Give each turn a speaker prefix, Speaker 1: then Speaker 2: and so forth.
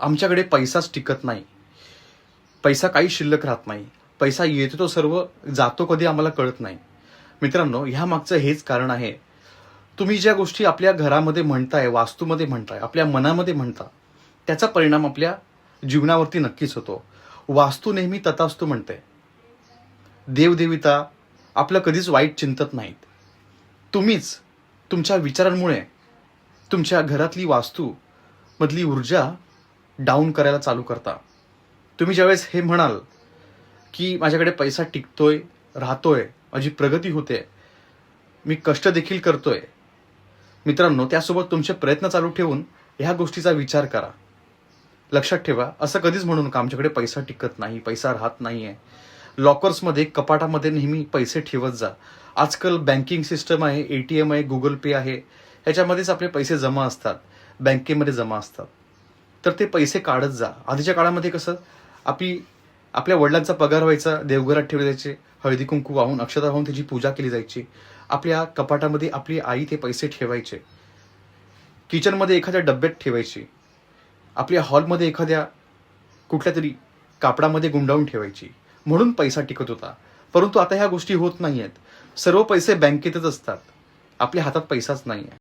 Speaker 1: आमच्याकडे पैसाच टिकत नाही. पैसा काही शिल्लक राहत नाही. पैसा येतो तो सर्व जातो कधी आम्हाला कळत नाही. मित्रांनो ह्या मागचं हेच कारण आहे. तुम्ही ज्या गोष्टी आपल्या घरामध्ये म्हणताय वास्तूमध्ये म्हणताय आपल्या मनामध्ये म्हणता त्याचा परिणाम आपल्या जीवनावरती नक्कीच होतो. वास्तू नेहमी तथास्तू म्हणते देवदेविता आपलं कधीच वाईट चिंतत नाहीत. तुम्हीच तुमच्या विचारांमुळे तुमच्या घरातली वास्तू मधली ऊर्जा डाऊन करायला चालू करता. तुम्ही ज्यावेळेस हे म्हणाल की माझ्याकडे पैसा टिकतोय राहतोय माझी प्रगती होते मी कष्ट देखील करतोय. मित्रांनो त्यासोबत तुमचे प्रयत्न चालू ठेवून ह्या गोष्टीचा विचार करा. लक्षात ठेवा असं कधीच म्हणू नका आमच्याकडे पैसा टिकत नाही पैसा राहत नाहीये. लॉकर्समध्ये कपाटामध्ये नेहमी पैसे ठेवत जा. आजकाल बँकिंग सिस्टम आहे ए टी एम आहे गुगल पे आहे. ह्याच्यामध्येच आपले पैसे जमा असतात. बँकेमध्ये जमा असतात. तर ते पैसे काढत जा. आधीच्या काळामध्ये कसं आपली आपल्या वडिलांचा पगार व्हायचा देवघरात ठेवले जायचे हळदी कुंकू वाहून अक्षता वाहून त्याची पूजा केली जायची. आपल्या कपाटामध्ये आपली आई ते पैसे ठेवायचे. किचनमध्ये एखाद्या डब्यात ठेवायची. आपल्या हॉलमध्ये एखाद्या कुठल्या तरी कापडामध्ये गुंडाळून ठेवायची. म्हणून पैसा टिकत होता. परंतु आता ह्या गोष्टी होत नाही आहेत सर्व पैसे बँकेतच असतात. आपल्या हातात पैसाच नाही आहे